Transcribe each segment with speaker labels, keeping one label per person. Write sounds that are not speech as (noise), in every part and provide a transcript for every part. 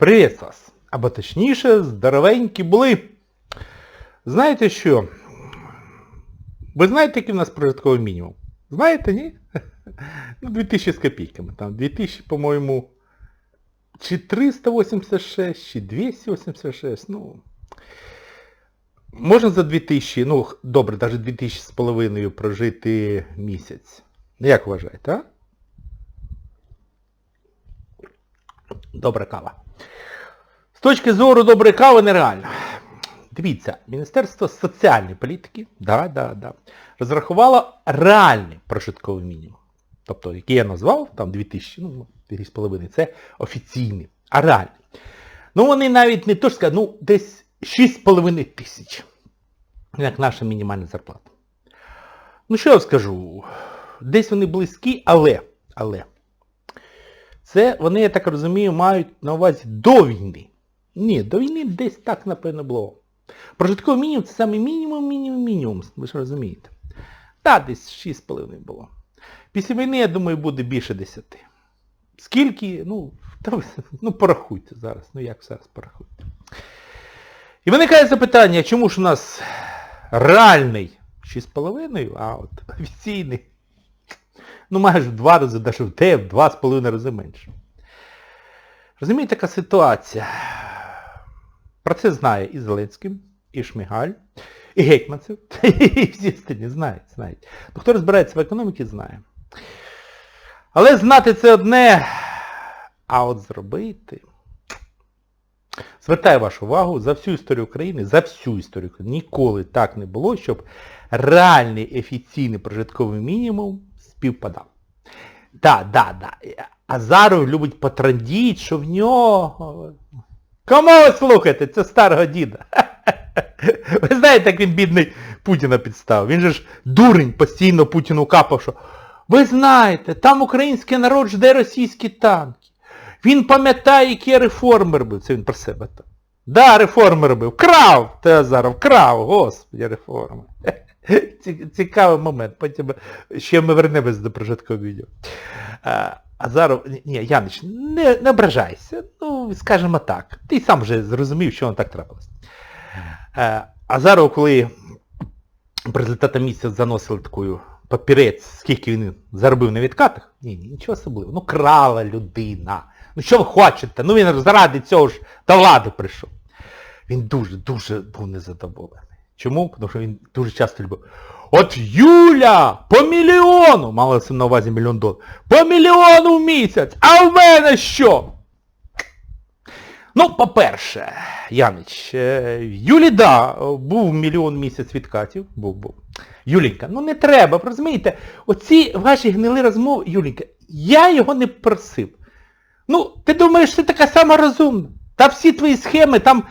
Speaker 1: Вас! Або точніше, здоровенькі були. Знаєте що? Ви знаєте, який у нас прожитковий мінімум? Знаєте, ні? (laughs) Ну, 2000 з копійками. Там 2000, по-моєму, чи 386, чи 286, ну... Можна за 2000, ну, добре, навіть 2000 з половиною прожити місяць. Ну, Як вважаєте, а? Добра кава. З точки зору доброї кави нереально. Дивіться, Міністерство соціальної політики да, да, да, розрахувало реальний прожитковий мінімум. Тобто, який я назвав, там 2000, ну, 2,5, це офіційний, а реальний. Ну вони навіть не то ж сказати, ну десь 6,5 тисяч. Як наша мінімальна зарплата. Ну що я скажу? Десь вони близькі, але, але. Це вони, я так розумію, мають на увазі до війни. Ні, до війни десь так, напевно, було. Прожитковий мінімум це саме мінімум, мінімум, мінімум, ви ж розумієте. Так, десь 6,5 було. Після війни, я думаю, буде більше 10. Скільки? Ну, (laughs) та ви, ну порахуйте зараз. Ну як зараз порахуйте. І виникає запитання, чому ж у нас реальний 6,5, а от офіційний ну майже в два рази, навіть в те, в два з половиною рази менше. Розумієте, така ситуація. Про це знає і Зеленський, і Шмигаль, і Гетьманцев, і (laughs) всі остальні знають, знають. Ну, хто розбирається в економіці, знає. Але знати це одне, а от зробити. Звертаю вашу увагу, за всю історію України, за всю історію України ніколи так не було, щоб реальний офіційний прожитковий мінімум співпадав. Так, да, да. Азаров любить потрандіть, що в нього. Кому ви слухаєте? Це старого діда. (laughs) Ви знаєте, як він бідний Путіна підставив. Він же ж дурень постійно Путіну капав, що ви знаєте, там український народ жде російські танки. Він пам'ятає, який я реформер був. Це він про себе так. Да, реформер був. Крав! Ти Азаров, крав, господи, реформер. (laughs) Ці- Цікавий момент. Потім ще ми вернемось до прожиткового відео. Азаров, ні, Янич, не, не ображайся. Ну, скажімо так. Ти сам вже зрозумів, що воно так трапилось. Е, Азаров, коли результатом місяця заносили таку папірець, скільки він заробив на відкатах, ні, нічого особливого. Ну крала людина. Ну що ви хочете? Ну він заради цього ж до влади прийшов. Він дуже-дуже був незадоволений. Чому? Тому що він дуже часто любив. От Юля по мільйону, малося на увазі мільйон доларів, по мільйону в місяць, а в мене що? Ну, по-перше, Янич, е, Юлі, да, був мільйон місяць відкатів, був, був. Юлінька, ну не треба, розумієте, оці ваші гнили розмови, Юлінька, я його не просив. Ну, ти думаєш, ти така сама розумна. Та всі твої схеми там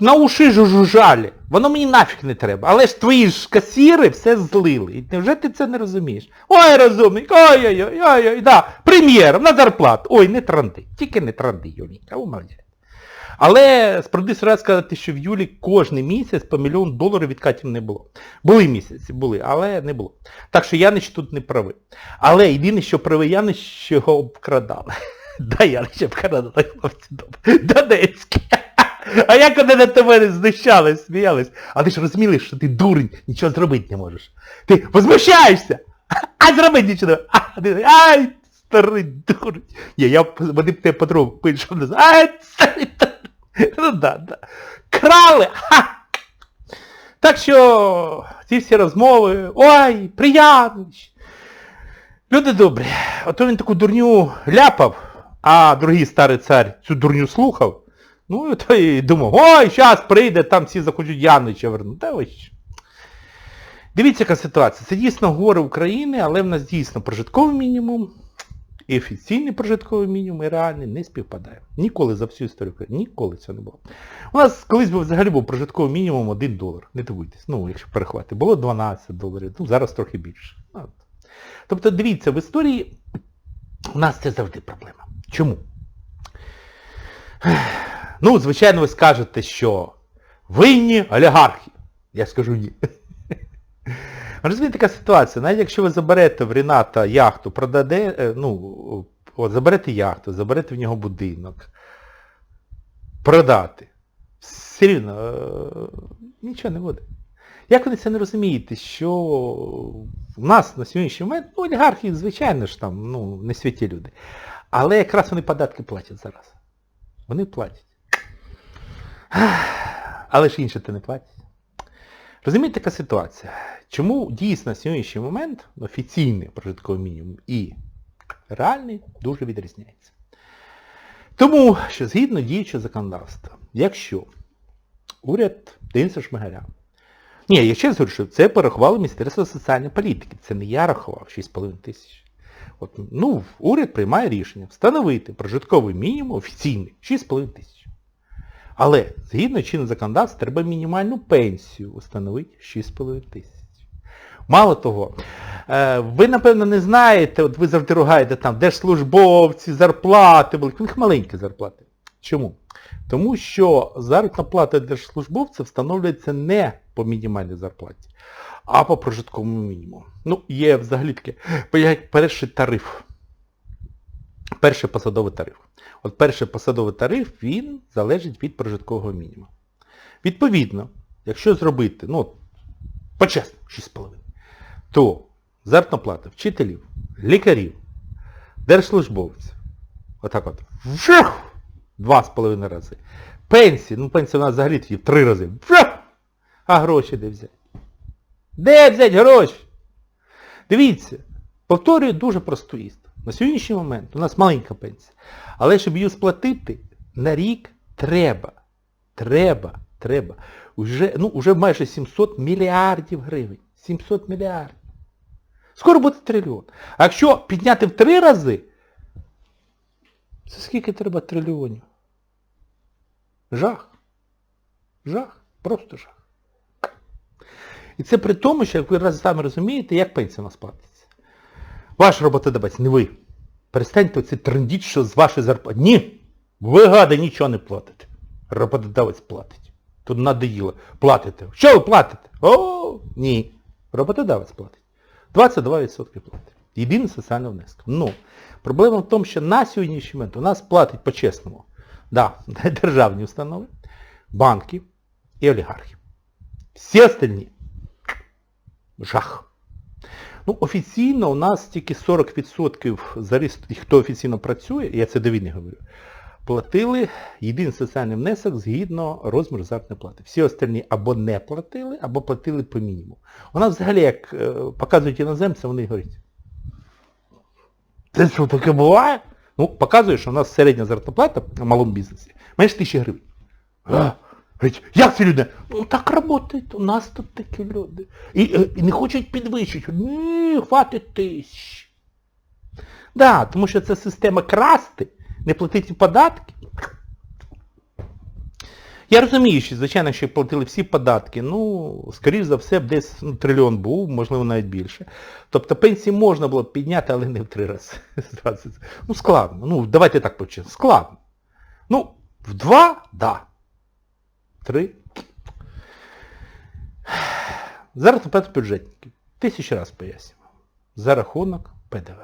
Speaker 1: на уші жужжалі. Воно мені нафіг не треба. Але ж твої ж касіри все злили. І невже ти це не розумієш? Ой, розумний, ой-ой-ой, ой-ой, да, прем'єр, на зарплату. Ой, не транди. Тільки не транди, о, молодець. Але справді раз сказати, що в Юлі кожен місяць по мільйон доларів відкатів не було. Були місяці, були, але не було. Так що Янич тут не правий. Але єдине, що правий Янич, його обкрадали. (laughs) Да, Янич обкрадали, хлопці добре. Донецькі. А як вони на тебе знущались, сміялись. А ти ж розуміли, що ти дурень, нічого зробити не можеш. Ти возмущаєшся, а зробити нічого. А ти, ай, старий дурень. Ні, я, вони б тебе подругу пишуть, ай, старий дурень. Ну да, да. Крали! Ха! Так що ці всі розмови, ой, Приянович. Люди добрі, ото він таку дурню ляпав, а другий старий цар цю дурню слухав. Ну то і думав, ой, зараз прийде, там всі захочуть Янича вернути. Та ось. Дивіться, яка ситуація. Це дійсно горе України, але в нас дійсно прожитковий мінімум, і офіційний прожитковий мінімум, і реальний не співпадає. Ніколи за всю історію України. Ніколи цього не було. У нас колись був взагалі був прожитковий мінімум 1 долар. Не дивуйтесь. Ну, якщо перехвати. Було 12 доларів, ну зараз трохи більше. Ну. Тобто, дивіться, в історії у нас це завжди проблема. Чому? Ну, звичайно, ви скажете, що винні олігархи. Я скажу ні. (laughs) Розумієте, така ситуація, навіть якщо ви заберете в Ріната яхту, продаде, е, ну, от заберете яхту, заберете в нього будинок, продати, все рівно е, нічого не буде. Як вони це не розумієте, що в нас на сьогоднішній момент, ну, олігархи, звичайно ж там, ну, не святі люди. Але якраз вони податки платять зараз. Вони платять. Але ж інші то не платять. Розумієте, така ситуація? Чому дійсно на сьогоднішній момент офіційний прожитковий мінімум і реальний дуже відрізняється? Тому що згідно діючого законодавства, якщо уряд Дениса Шмигаля, ні, я ще що це порахувало Міністерство соціальної політики, це не я рахував 6,5 тисяч. От, ну, уряд приймає рішення встановити прожитковий мінімум офіційний 6,5 тисяч. Але згідно чинного законодавства треба мінімальну пенсію встановити 6,5 тисяч. Мало того, е, ви, напевно, не знаєте, от ви завжди ругаєте там держслужбовці, зарплати, були. у них маленькі зарплати. Чому? Тому що заробітна плата держслужбовця встановлюється не по мінімальній зарплаті, а по прожитковому мінімуму. Ну, є взагалі таке, перший тариф. Перший посадовий тариф. От перший посадовий тариф, він залежить від прожиткового мінімуму. Відповідно, якщо зробити, ну, почесно, 6,5, то заробітна плата вчителів, лікарів, держслужбовців, отак от, вжух, два з половиною рази. Пенсії, ну пенсія у нас взагалі в три рази. Вжух, а гроші де взяти? Де взяти гроші? Дивіться, повторюю дуже просту істину. На сьогоднішній момент у нас маленька пенсія. Але щоб її сплатити, на рік треба. Треба, треба. Уже, ну, уже майже 700 мільярдів гривень. 700 мільярдів. Скоро буде трильйон. А якщо підняти в три рази, це скільки треба трильйонів? Жах. Жах. Просто жах. І це при тому, що ви раз самі розумієте, як пенсія у нас платиться. Ваш роботодавець, не ви. Перестаньте оце трендіть, що з вашої зарплати. Ні! Ви гади нічого не платите. Роботодавець платить. Тут надоїло. Платите. Що ви платите? О, ні. Роботодавець платить. 22% платить. Єдиний соціальний внесок. Ну, проблема в тому, що на сьогоднішній момент у нас платить по-чесному. Да, (laughs) державні установи, банки і олігархи. Всі остальні. Жах. Ну, офіційно у нас тільки 40% зареєстрованих, хто офіційно працює, я це до війни говорю, платили єдиний соціальний внесок згідно розміру заробітної плати. Всі остальні або не платили, або платили по мінімуму. У нас взагалі, як е, показують іноземці, вони говорять, це що таке буває? Ну, показує, що у нас середня заробітна плата в малому бізнесі менше тисячі гривень. Говорить, як це люди? Ну так працюють, у нас тут такі люди. І, е, і не хочуть підвищити. Ні, хватить тисяч. Да, тому що це система красти, не платити податки. Я розумію, що, звичайно, що платили всі податки, ну, скоріш за все, десь ну, трильйон був, можливо, навіть більше. Тобто пенсії можна було б підняти, але не в три рази. (laughs) Ну, складно. Ну, давайте так почнемо. Складно. Ну, в два – да. Три. Зараз наперед бюджетників. Тисячу раз пояснював. За рахунок ПДВ.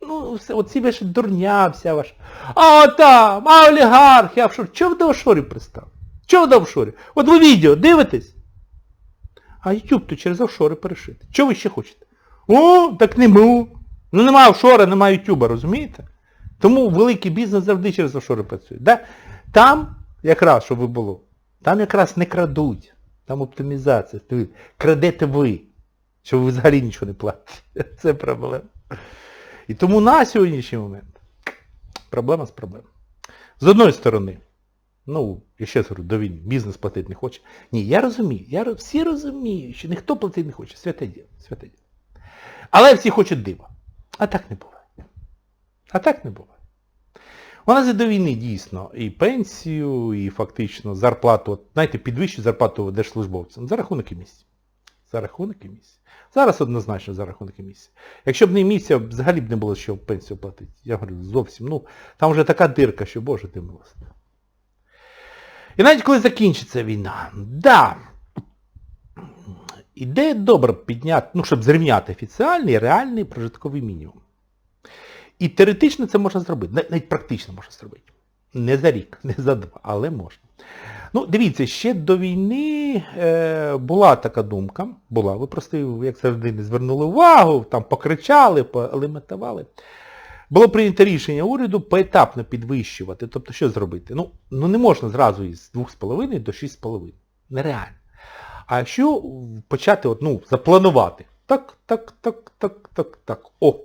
Speaker 1: Ну, все, оці ваші дурня вся ваша. А там, а олігархи, офшор. Чого ви до офшорів пристали? Чого ви до офшорів? От ви відео дивитесь? А YouTube то через офшори перешити. Чого ви ще хочете? О, так не му. Ну нема офшора, нема Ютуба, розумієте? Тому великий бізнес завжди через офшори працює. Да? Там, якраз, щоб ви було, там якраз не крадуть. Там оптимізація. Крадете ви. Що ви взагалі нічого не платите. (laughs) Це проблема. І тому на сьогоднішній момент проблема з проблем. З одної сторони, ну, я ще говорю, до війни, бізнес платити не хоче. Ні, я розумію, я, всі розуміють, що ніхто платити не хоче. Святе діло, святе діло. Але всі хочуть дива. А так не буває. А так не буває. У нас і до війни дійсно і пенсію, і фактично зарплату, знаєте, підвищують зарплату держслужбовцям за рахунок емісії. За рахунок емісії. Зараз однозначно за рахунок емісії. Якщо б не емісія, взагалі б не було що пенсію платити. Я говорю, зовсім. Ну, там вже така дирка, що Боже ти милости. І навіть коли закінчиться війна, да, ідея добре підняти, ну, щоб зрівняти офіціальний реальний прожитковий мінімум. І теоретично це можна зробити, навіть практично можна зробити. Не за рік, не за два, але можна. Ну, дивіться, ще до війни е, була така думка, була, ви просто, як завжди, не звернули увагу, там покричали, полементували. Було прийнято рішення уряду поетапно підвищувати. Тобто що зробити? Ну, ну не можна зразу із 2,5 до 6,5. Нереально. А якщо почати от, ну, запланувати, так, так, так, так, так, так, о,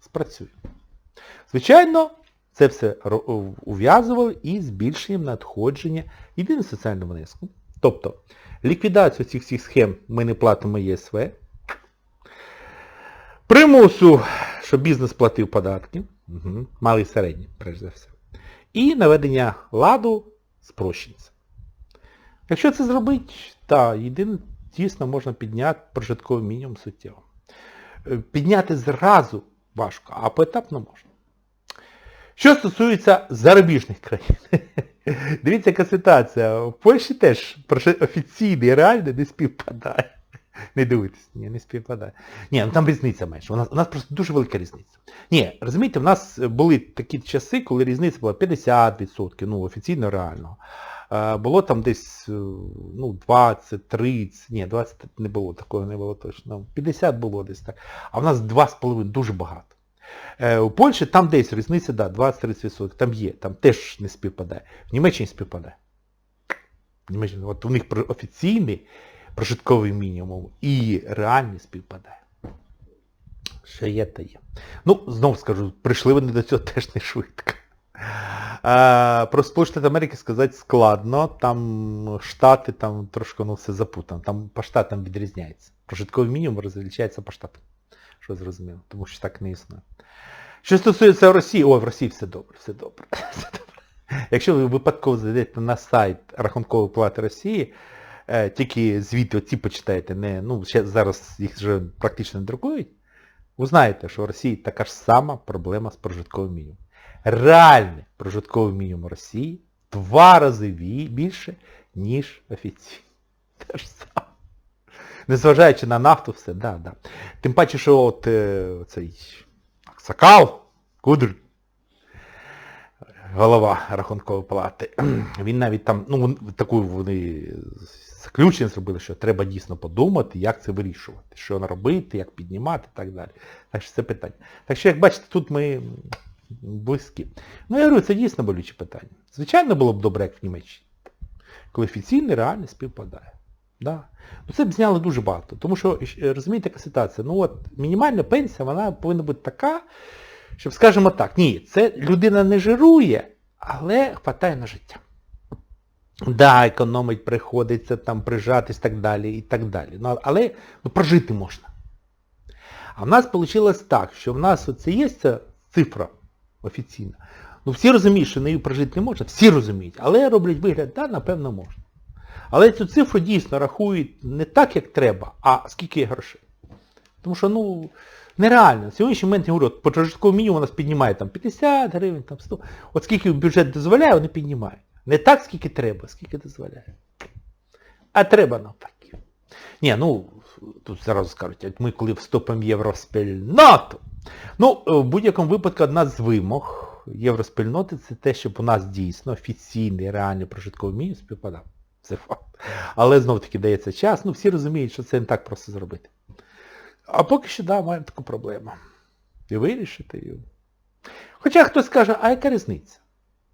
Speaker 1: спрацює. Звичайно, це все ув'язували із збільшенням надходження єдиного соціального внеску. Тобто, ліквідацію цих всіх схем ми не платимо ЄСВ, примусу, щоб бізнес платив податки, угу. малий і середній, перш за все, і наведення ладу спрощенця. Якщо це зробити, так, єдине, дійсно можна підняти прожитковий мінімум суттєво. Е, Підняти зразу важко, а поетапно можна. Що стосується зарубіжних країн. (laughs) Дивіться, яка ситуація. В Польщі теж офіційний реально не співпадає. Не дивитись, ні, не співпадає. Ні, ну там різниця менше. У нас, у нас просто дуже велика різниця. Ні, розумієте, в нас були такі часи, коли різниця була 50%, ну, офіційно реально. Е, Було там десь ну, 20, 30, ні, 20 не було, такого не було точно. 50 було десь так. А в нас 2,5 дуже багато. Е, У Польщі там десь різниця, да, 20-30%, там є, там теж не співпадає. В Німеччині співпадає. В Німеччині, от у них офіційний прожитковий мінімум і реальний співпадає. Що є, то є. Ну, знову скажу, прийшли вони до цього теж не швидко. А, про Сполучені Америки сказати складно, там штати там трошки ну, все запутано, там по штатам відрізняється. Прожитковий мінімум розлічається по штатам. Що зрозуміло, тому що так не існує. Що стосується Росії, о, в Росії все добре, все добре. (laughs) Все добре. Якщо ви випадково зайдете на сайт Рахункової плати Росії, е, тільки звіти оці почитаєте, не, ну, ще зараз їх вже практично не друкують, ви знаєте, що в Росії така ж сама проблема з прожитковим мінімумом. Реальний прожитковий мінімум Росії два рази більше, ніж офіційний. (laughs) Те ж саме. Незважаючи на нафту, все, да, да. Тим паче, що от е, цей Аксакал, Кудр, голова рахункової палати, (clears throat) він навіть там, ну, таку вони заключення зробили, що треба дійсно подумати, як це вирішувати, що робити, як піднімати і так далі. Так що це питання. Так що, як бачите, тут ми близькі. Ну, я говорю, це дійсно болюче питання. Звичайно, було б добре, як в Німеччині. Коли офіційний реально співпадає. Да. Ну, Це б зняли дуже багато. Тому що, розумієте, яка ситуація? Ну от, мінімальна пенсія, вона повинна бути така, щоб, скажімо так, ні, це людина не жирує, але хватає на життя. Да, економить, приходиться там прижатись так далі, і так далі. Ну, але ну, прожити можна. А в нас вийшло так, що в нас оце є ця цифра офіційна. Ну всі розуміють, що нею прожити не можна, всі розуміють, але роблять вигляд, да, напевно, можна. Але цю цифру дійсно рахують не так, як треба, а скільки є грошей. Тому що, ну, нереально. Сьогоднішній момент я говорю, от по мінімуму у нас піднімає там 50 гривень, там 100. От скільки бюджет дозволяє, вони піднімають. Не так, скільки треба, скільки дозволяє. А треба навпаки. Ні, ну, тут зразу скажуть, ми коли вступимо в євроспільноту. Ну, в будь-якому випадку одна з вимог євроспільноти це те, щоб у нас дійсно офіційний реальний прожитковий мінімум співпадав. Це (laughs) факт. Але знов-таки дається час, ну всі розуміють, що це не так просто зробити. А поки що, да, маємо таку проблему. І вирішити її. Хоча хтось каже, а яка різниця?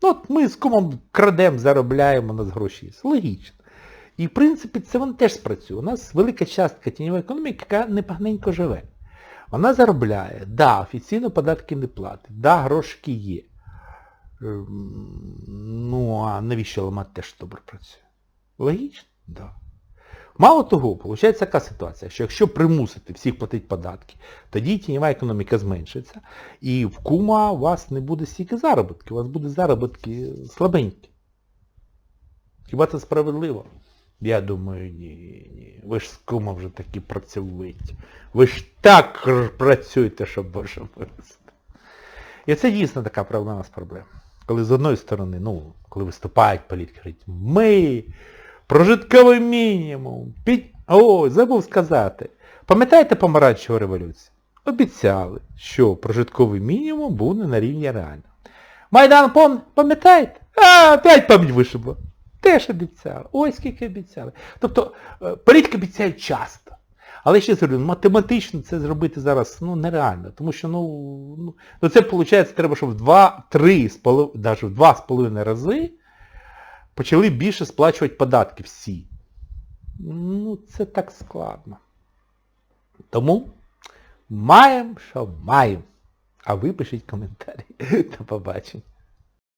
Speaker 1: Ну от ми з кумом крадемо, заробляємо, у нас гроші. Логічно. І в принципі це воно теж спрацює. У нас велика частка тіньової економіки, яка непоганенько живе. Вона заробляє, да, офіційно податки не платить, да, грошки є. Ну, а навіщо ламати теж добре працює? Логічно? Да. Мало того, виходить така ситуація, що якщо примусити всіх платити податки, тоді тіньова економіка зменшиться, і в кума у вас не буде стільки заробітки, у вас буде заробітки слабенькі. Хіба це справедливо? Я думаю, ні, ні. Ви ж з кума вже такі працьовиті. Ви ж так працюєте, що Боже милости. І це дійсно така проблема з проблем. Коли з одної сторони, ну, коли виступають політики, говорять, ми, прожитковий мінімум, під... О, забув сказати. Пам'ятаєте помаранчеву революцію? Обіцяли, що прожитковий мінімум буде на рівні реально. Майдан пам- пам'ятаєте? А, опять пам'ять вишибло. Теж обіцяли. Ой, скільки обіцяли. Тобто е, політики обіцяють часто. Але ще говорю, математично це зробити зараз ну, нереально. Тому що ну, ну, ну це виходить, треба, щоб в 2-3, навіть в 2,5 рази почали більше сплачувати податки всі. Ну, це так складно. Тому маємо, що маємо. А ви пишіть коментарі. (laughs) До побачення.